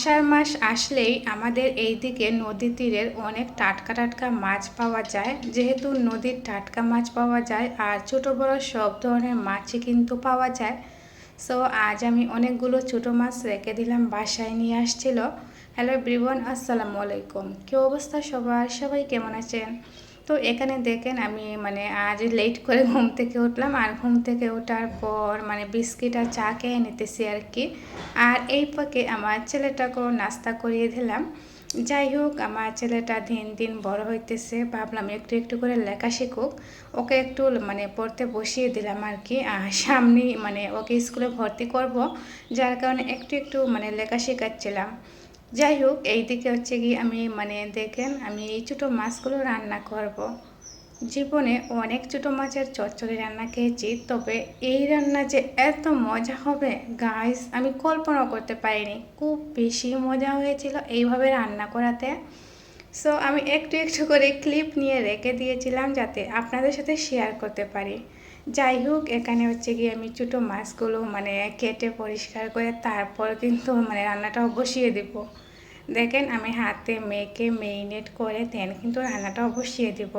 আষাঢ় মাস আসলেই আমাদের এই দিকে নদী তীরের অনেক টাটকা টাটকা মাছ পাওয়া যায়। যেহেতু নদীর টাটকা মাছ পাওয়া যায় আর ছোট বড় সব ধরনের মাছই কিন্তু পাওয়া যায়। সো আজ আমি অনেকগুলো ছোটো মাছ রেখে দিলাম, বাসায় নিয়ে আসছিল। হ্যালো ব্রিবন আসসালামু আলাইকুম। কী অবস্থা সবার? সবাই কেমন আছেন? তো এখানে দেখেন আমি মানে আজ লেট করে ঘুম থেকে উঠলাম। আর ঘুম থেকে ওঠার পর মানে বিস্কিট আর চা খেয়ে নিতেছি আর কি আর এই পাকে আমার ছেলেটাকেও নাস্তা করিয়ে দিলাম। যাই হোক, আমার ছেলেটা দিন দিন বড় হইতেছে। ভাবলাম একটু একটু করে লেখা শিখুক। ওকে একটু মানে পড়তে বসিয়ে দিলাম আর কি সামনেই মানে ওকে স্কুলে ভর্তি করব। যার কারণে একটু একটু মানে লেখা শেখাচ্ছিলাম। যাই হোক এই দিকে হচ্ছে কি আমি মানে দেখেন, আমি এই ছোটো মাছগুলো রান্না করব। জীবনে অনেক ছোটো মাছের চচ্চড়ি রান্না খেয়েছি, তবে এই রান্না যে এত মজা হবে গাইস আমি কল্পনা করতে পারিনি। খুব বেশি মজা হয়েছিল এইভাবে রান্না করাতে। সো আমি একটু একটু করে ক্লিপ নিয়ে রেখে দিয়েছিলাম যাতে আপনাদের সাথে শেয়ার করতে পারি। যাই হোক, এখানে হচ্ছে গিয়ে আমি ছোটো মাছগুলো মানে কেটে পরিষ্কার করে তারপর কিন্তু মানে রান্নাটাও বসিয়ে দেব। দেখেন আমি হাতে মেখে মেরিনেট করে দেন কিন্তু রান্নাটাও বসিয়ে দেব।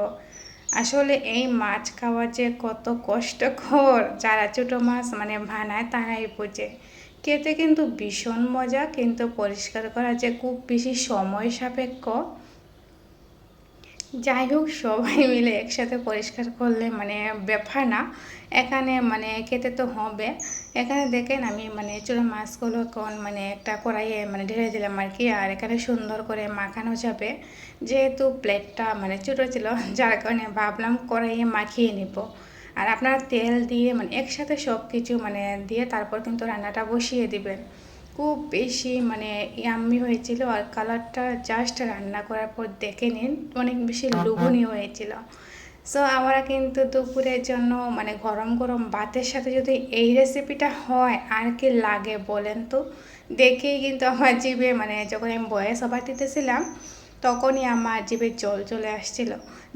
আসলে এই মাছ খাওয়া যে কত কষ্টকর, যারা ছোটো মাছ মানে ভানায় তারাই বোঝে। খেতে কিন্তু ভীষণ মজা, কিন্তু পরিষ্কার করা যে খুব বেশি সময় সাপেক্ষ। যাই হোক, সবাই মিলে একসাথে পরিষ্কার করলে মানে ব্যাপার না। এখানে মানে খেতে তো হবে। এখানে দেখেন আমি মানে চুলো মাছগুলো কোন মানে একটা কড়াইয়ে মানে ঢেলে দিলাম আর কি, আর এখানে সুন্দর করে মাখানো যাবে। যেহেতু প্লেটটা মানে ছোটো ছিল, যার কারণে ভাবলাম কড়াইয়ে মাখিয়ে নিব। আর আপনারা তেল দিয়ে মানে একসাথে সব কিছু মানে দিয়ে তারপর কিন্তু রান্নাটা বসিয়ে দিবেন। খুব বেশি মানে ইয়াম্মি হয়েছিল আর কালারটা জাস্ট রান্না করার পর দেখে নিন অনেক বেশি লুবনীয় হয়েছিল। সো আমরা কিন্তু দুপুরের জন্য মানে গরম গরম ভাতের সাথে যদি এই রেসিপিটা হয় আর কি লাগে বলেন তো? দেখেই কিন্তু আমার জিভে মানে যখন আমি বয়স সবার দিতেছিলাম তখনই আমার জিভে জল চলে আসছিল।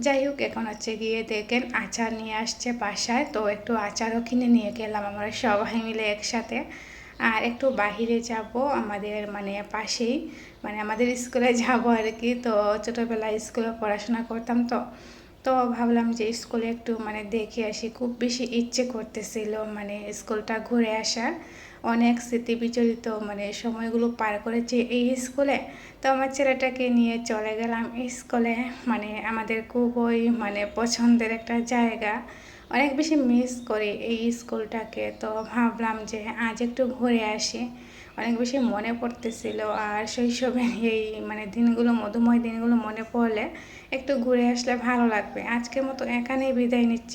যাই হোক এখন হচ্ছে গিয়ে দেখেন আচার নিয়ে আসছে বাসায় তো একটু আচারও কিনে নিয়ে গেলাম আমরা সবাই মিলে একসাথে। আর একটু বাহিরে যাব, আমাদের মানে পাশেই মানে আমাদের স্কুলে যাব আর কি। তো ছোটোবেলায় স্কুলে পড়াশোনা করতাম তো তো ভাবলাম যে স্কুলে একটু মানে দেখে আসি। খুব বেশি ইচ্ছে করতেছিল মানে স্কুলটা ঘুরে আসার। অনেক স্মৃতি বিচলিত মানে সময়গুলো পার করেছি এই স্কুলে তো আমার ছেলেটাকে নিয়ে চলে গেলাম স্কুলে মানে আমাদের খুবই মানে পছন্দের একটা জায়গা। অনেক বেশি মিস করি এই স্কুলটাকে। তো ভাবলাম যে আজ একটু ঘুরে আসি। অনেক বেশি মনে পড়তেছিল আর শৈশবের এই মানে দিনগুলো, মধুময় দিনগুলো মনে পড়লে একটু ঘুরে আসলে ভালো লাগবে। আজকের মতো এখানেই বিদায় নিচ্ছি।